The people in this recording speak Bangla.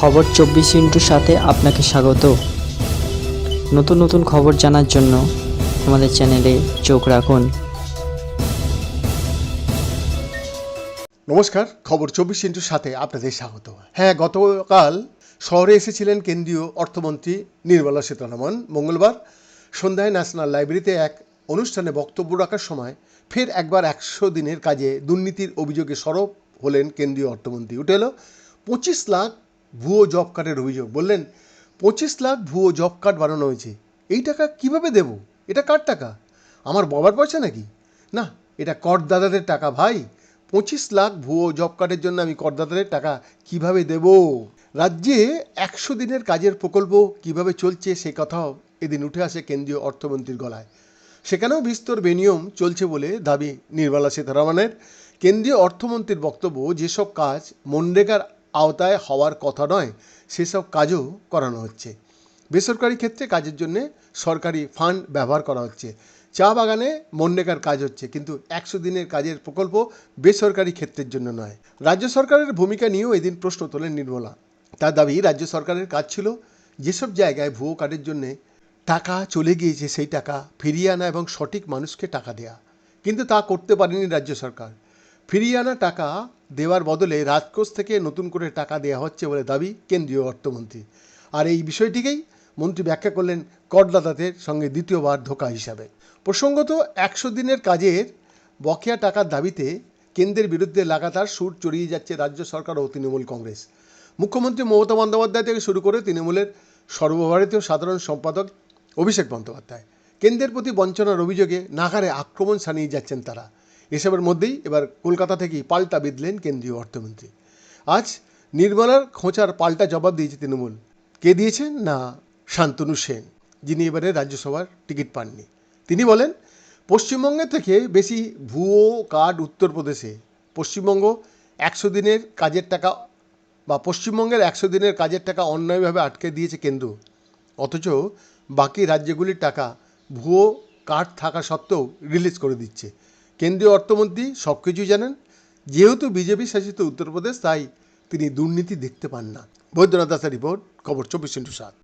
খবর চব্বিশ ইন্টুর সাথে আপনাকে স্বাগত। নতুন নতুন খবর জানার জন্য আমাদের চ্যানেলে চোখ রাখুন। নমস্কার, খবর চব্বিশ ইন্টুর সাথে আপনাদের স্বাগত। হ্যাঁ গতকাল শহরে এসেছিলেন কেন্দ্রীয় অর্থমন্ত্রী নির্মলা সীতারামন। মঙ্গলবার সন্ধ্যায় ন্যাশনাল লাইব্রেরিতে এক অনুষ্ঠানে বক্তব্য রাখার সময় ফের একবার একশো দিনের কাজে দুর্নীতির অভিযোগে সরব হলেন কেন্দ্রীয় অর্থমন্ত্রী। উঠে এলো পঁচিশ লাখ ভুয়ো জব কার্ডের অভিযোগ। বললেন, পঁচিশ লাখ ভুয়ো জব কার্ড বানানো হয়েছে। এই টাকা কীভাবে দেব? এটা কার টাকা? আমার বাবার পয়সা নাকি? না, এটা করদাতাদের টাকা ভাই। পঁচিশ লাখ ভুয়ো জব কার্ডের জন্য আমি করদাতাদের টাকা কীভাবে দেব? রাজ্যে একশো দিনের কাজের প্রকল্প কীভাবে চলছে সে কথাও এদিন উঠে আসে কেন্দ্রীয় অর্থমন্ত্রীর গলায়। সেখানেও বিস্তর বেনিয়ম চলছে বলে দাবি নির্মলা সীতারামনের। কেন্দ্রীয় অর্থমন্ত্রীর বক্তব্য, যেসব কাজ মনরেগার আওতায় হওয়ার কথা নয়, সেসব কাজও করানো হচ্ছে। বেসরকারি ক্ষেত্রে কাজের জন্যে সরকারি ফান্ড ব্যবহার করা হচ্ছে। চা বাগানে মনরেগার কাজ হচ্ছে, কিন্তু একশো দিনের কাজের প্রকল্প বেসরকারি ক্ষেত্রের জন্য নয়। রাজ্য সরকারের ভূমিকা নিয়েও এদিন প্রশ্ন তোলেন নির্মলা। তার দাবি, রাজ্য সরকারের কাজ ছিল যেসব জায়গায় ভুয়ো কার্ডের জন্যে টাকা চলে গিয়েছে, সেই টাকা ফিরিয়ে আনা এবং সঠিক মানুষকে টাকা দেয়া। কিন্তু তা করতে পারেনি রাজ্য সরকার। ফিরিয়ে আনা টাকা দেওয়ার বদলে রাজকোষ থেকে নতুন করে টাকা দেওয়া হচ্ছে বলে দাবি কেন্দ্রীয় অর্থমন্ত্রী। আর এই বিষয়টিকেই মন্ত্রী ব্যাখ্যা করলেন করদাতাদের সঙ্গে দ্বিতীয়বার ধোকা হিসাবে। প্রসঙ্গত একশো দিনের কাজের বকেয়া টাকার দাবিতে কেন্দ্রের বিরুদ্ধে লাগাতার সুর চড়িয়ে যাচ্ছে রাজ্য সরকার ও তৃণমূল কংগ্রেস। মুখ্যমন্ত্রী মমতা বন্দ্যোপাধ্যায় থেকে শুরু করে তৃণমূলের সর্বভারতীয় সাধারণ সম্পাদক অভিষেক বন্দ্যোপাধ্যায়। কেন্দ্রের প্রতি বঞ্চনার অভিযোগে নাগারে আক্রমণ সানিয়ে যাচ্ছেন তারা। এসবের মধ্যেই এবার কলকাতা থেকেই পাল্টা বিঁধলেন কেন্দ্রীয় অর্থমন্ত্রী। আজ নির্মলার খোঁচার পাল্টা জবাব দিয়েছে তৃণমূল। কে দিয়েছেন? না, শান্তনু সেন, যিনি এবারে রাজ্যসভার টিকিট পাননি। তিনি বলেন, পশ্চিমবঙ্গে থেকে বেশি ভুয়ো কার্ড উত্তরপ্রদেশে। পশ্চিমবঙ্গ একশো দিনের কাজের টাকা বা পশ্চিমবঙ্গের একশো দিনের কাজের টাকা অন্যায়ভাবে আটকে দিয়েছে কেন্দ্র। অথচ বাকি রাজ্যগুলির টাকা ভুয়ো কার্ড থাকা সত্ত্বেও রিলিজ করে দিচ্ছে। কেন্দ্রীয় অর্থমন্ত্রী সব কিছুই জানেন। যেহেতু বিজেপি শাসিত উত্তরপ্রদেশ, তাই তিনি দুর্নীতি দেখতে পান না। বৈদ্যনাথ দাসের রিপোর্ট, খবর চব্বিশ ইন্টু সাত।